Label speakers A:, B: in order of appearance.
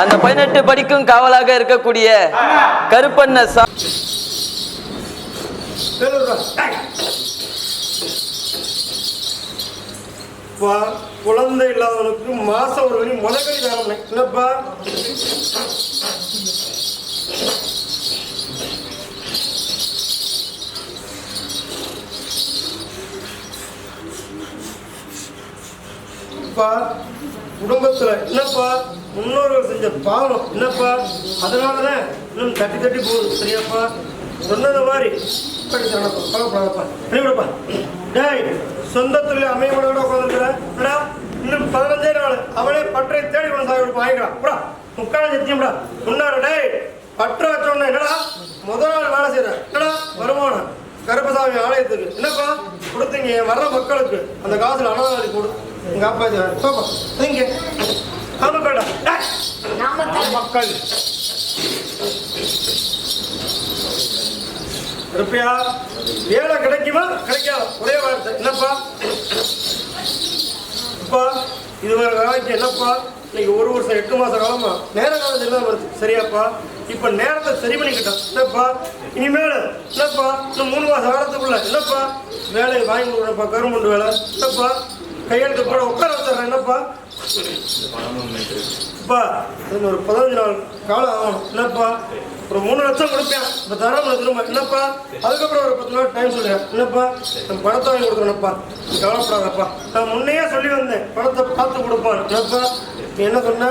A: அந்த பதினெட்டு படிக்கும் காவலாக இருக்கக்கூடிய கருப்பண்ண சா
B: குழந்தை இல்லாதவனுக்கு மாசம் ஒரு வழி முளைக்கறி தரணும் என்னப்பா? அப்பா குடும்பத்துல என்னப்பா? முன்னோர்கள் செஞ்ச பாவம் என்னப்பா? அதனாலதான் இன்னும் தட்டி தட்டி போகுது சரியாப்பா? சொன்னது மாதிரி. படிச்சானப்பா கவலைப்படாதப்பா. விடுப்பா டேய் சொந்தத்துல அமையோட உட்காந்துருக்கிற இன்னும் பதினஞ்சே நாள். அவளே பற்றை தேடி கொண்டு சாய் கொடுப்பா வாங்கிக்கலாம் புடா. முக்கால சத்தியம்டா முன்னாரு டேய் பற்ற வச்சோடனே என்னடா? முதல் நாள் வேலை செய்யற என்னடா? வருமானம். கருப்பசாமி ஆலயத்துக்கு. என்னப்பா? கொடுத்தீங்க. வர்ற மக்களுக்கு. அந்த காசுல அனாதாரி கொடு. எங்கள் அப்பா இது போப்பா. நீங்க டேய், மக்கள். இருப்பியா வேலை கிடைக்குமா? கிடைக்காது. ஒரே வார்த்தை. என்னப்பா? அப்பா இது ஒரு வேலைக்கு என்னப்பா? இன்னைக்கு ஒரு வருஷம் எட்டு மாசம் காலமா நேர காலம் எல்லாம் வருது. சரியாப்பா. இப்ப நேரத்தை சரி பண்ணிக்கிட்டோம் என்னப்பா? இனிமேல். என்னப்பா? இன்னும் மூணு மாசம் காலத்துக்குள்ள என்னப்பா? வேலையை வாங்கி கொடுக்குறப்பா கவர்மெண்ட் வேலை. என்னப்பா? கையெழுத்து போட உட்கார வச்சிடறேன் என்னப்பா? அப்பா இன்னும் ஒரு பதினஞ்சு நாள் காலம் ஆகணும். என்னப்பா? ஒரு மூணு லட்சம் கொடுப்பேன். இப்போ தராமல் திரும்ப என்னப்பா? அதுக்கப்புறம் ஒரு பத்து நாள் டைம் சொல்லுவேன் என்னப்பா? நம்ம படத்தை வாங்கி கொடுக்குறேன்ப்பா கவலைப்படாதப்பா. நான் முன்னையே சொல்லி வந்தேன். பணத்தை பார்த்து கொடுப்பான். என்னப்பா? நீ என்ன சொன்ன?